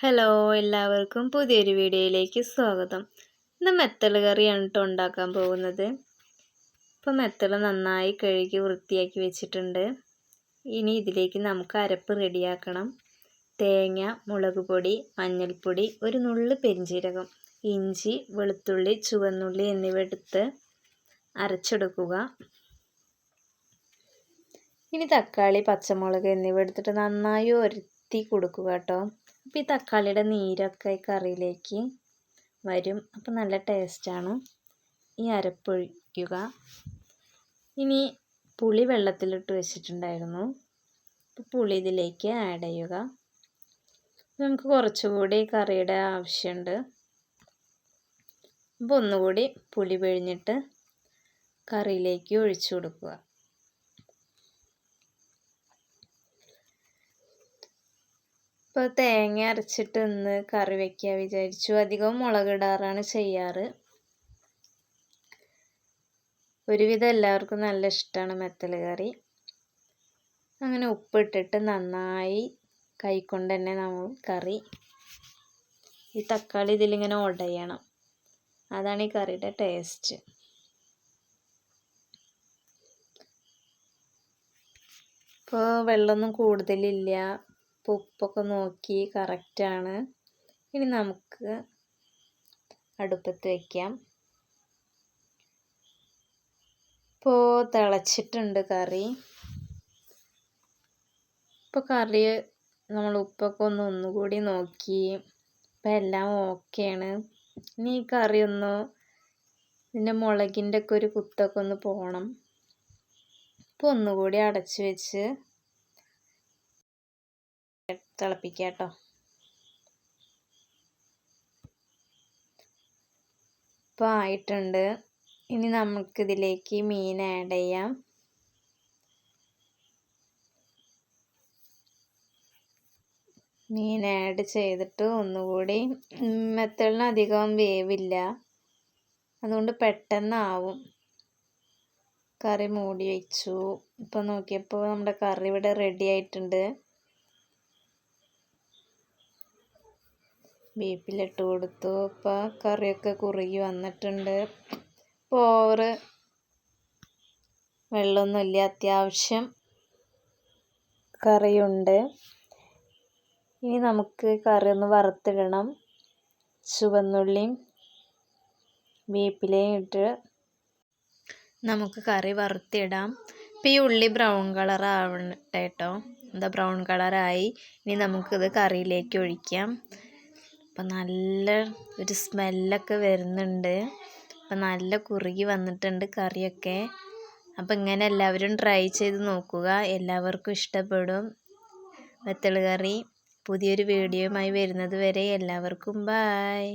Hello എല്ലാവർക്കും പുതിയൊരു വീഡിയോയിലേക്ക് സ്വാഗതം. ഇന്ന് മെത്തൽ കറിയാണ് കേട്ടോ ഉണ്ടാക്കാൻ പോകുന്നത്. ഇപ്പോൾ മെത്തൽ നന്നായി കഴുകി വൃത്തിയാക്കി വെച്ചിട്ടുണ്ട്. ഇനി ഇതിലേക്ക് നമുക്ക് അരപ്പ് റെഡിയാക്കണം. തേങ്ങ മുളക് പൊടി മഞ്ഞൾപ്പൊടി ഒരു നുള്ളു പെരിഞ്ചീരകം ഇഞ്ചി വെളുത്തുള്ളി ചുവന്നുള്ളി എന്നിവ എടുത്ത് അരച്ചെടുക്കുക. ഇനി തക്കാളി പച്ചമുളക് എന്നിവ എടുത്തിട്ട് നന്നായി ഒരുത്തി കൊടുക്കുക കേട്ടോ അപ്പോൾ ഈ തക്കാളിയുടെ നീരൊക്കെ ഈ കറിയിലേക്ക് വരും. അപ്പോൾ നല്ല ടേസ്റ്റാണ്. ഈ അരപ്പൊഴിക്കുക. ഇനി പുളി വെള്ളത്തിലിട്ട് വെച്ചിട്ടുണ്ടായിരുന്നു. അപ്പോൾ പുളി ഇതിലേക്ക് ആഡ് ചെയ്യുക. നമുക്ക് കുറച്ചുകൂടി കറിയുടെ ആവശ്യമുണ്ട്. അപ്പോൾ ഒന്നുകൂടി പുളി പിഴിഞ്ഞിട്ട് കറിയിലേക്ക് ഒഴിച്ചു കൊടുക്കുക. ഇപ്പോൾ തേങ്ങ അരച്ചിട്ട് ഇന്ന് കറി വയ്ക്കുക വിചാരിച്ചു. അധികം മുളകിടാറാണ് ചെയ്യാറ്. ഒരുവിധം എല്ലാവർക്കും നല്ല ഇഷ്ടമാണ് മെത്തൽ കറി. അങ്ങനെ ഉപ്പിട്ടിട്ട് നന്നായി കൈക്കൊണ്ട് തന്നെ നമ്മൾ കറി. ഈ തക്കാളി ഇതിലിങ്ങനെ ഉടയണം അതാണ് ഈ കറിയുടെ ടേസ്റ്റ്. ഇപ്പോൾ വെള്ളമൊന്നും കൂടുതലില്ല. ഉപ്പൊക്കെ നോക്കി കറക്റ്റാണ് ഇനി നമുക്ക് അടുപ്പത്ത് വയ്ക്കാം ഇപ്പോൾ തിളച്ചിട്ടുണ്ട് കറി. ഇപ്പോൾ കറി നമ്മൾ ഉപ്പൊക്കെ ഒന്ന് ഒന്നുകൂടി നോക്കി. ഇപ്പം എല്ലാം ഓക്കെയാണ് ഇനി ഈ കറി ഒന്ന് ഇതിന്റെ മുളകിന്റെ ഒക്കെ ഒരു കുത്തൊക്കെ ഒന്ന് പോകണം ഇപ്പോൾ ഒന്നുകൂടി അടച്ച് വെച്ച് തിളപ്പിക്കുക കേട്ടോ. ഇപ്പോൾ ആയിട്ടുണ്ട്. ഇനി നമുക്കിതിലേക്ക് മീൻ ആഡ് ചെയ്യാം. മീൻ ആഡ് ചെയ്തിട്ട് ഒന്നുകൂടി. മെത്തളിന് അധികം വേവില്ല. അതുകൊണ്ട് പെട്ടെന്നാവും. കറി മൂടി വെച്ചു. ഇപ്പോൾ നോക്കിയപ്പോൾ നമ്മുടെ കറി ഇവിടെ റെഡി ആയിട്ടുണ്ട്. ബീഫിലിട്ട് കൊടുത്തു. ഇപ്പോൾ കറിയൊക്കെ കുറുകി വന്നിട്ടുണ്ട്. ഓവർ വെള്ളമൊന്നുമില്ല അത്യാവശ്യം കറിയുണ്ട്. ഇനി നമുക്ക് കറി ഒന്ന് വറുത്തിടണം. ചുവന്നുള്ളിയും വേപ്പിലയും ഇട്ട് നമുക്ക് കറി വറുത്തിടാം. ഇപ്പോൾ ഈ ഉള്ളി ബ്രൗൺ കളർ കേട്ടോ എന്താ ബ്രൗൺ കളറായി ഇനി നമുക്കിത് കറിയിലേക്ക് ഒഴിക്കാം. അപ്പം നല്ല ഒരു സ്മെല്ലൊക്കെ വരുന്നുണ്ട്. അപ്പം നല്ല കുറുകി വന്നിട്ടുണ്ട് കറിയൊക്കെ. അപ്പം ഇങ്ങനെ എല്ലാവരും ട്രൈ ചെയ്ത് നോക്കുക. എല്ലാവർക്കും ഇഷ്ടപ്പെടും. വെത്തൽ കറി. പുതിയൊരു വീഡിയോയുമായി വരുന്നത് വരെ എല്ലാവർക്കും ബായ്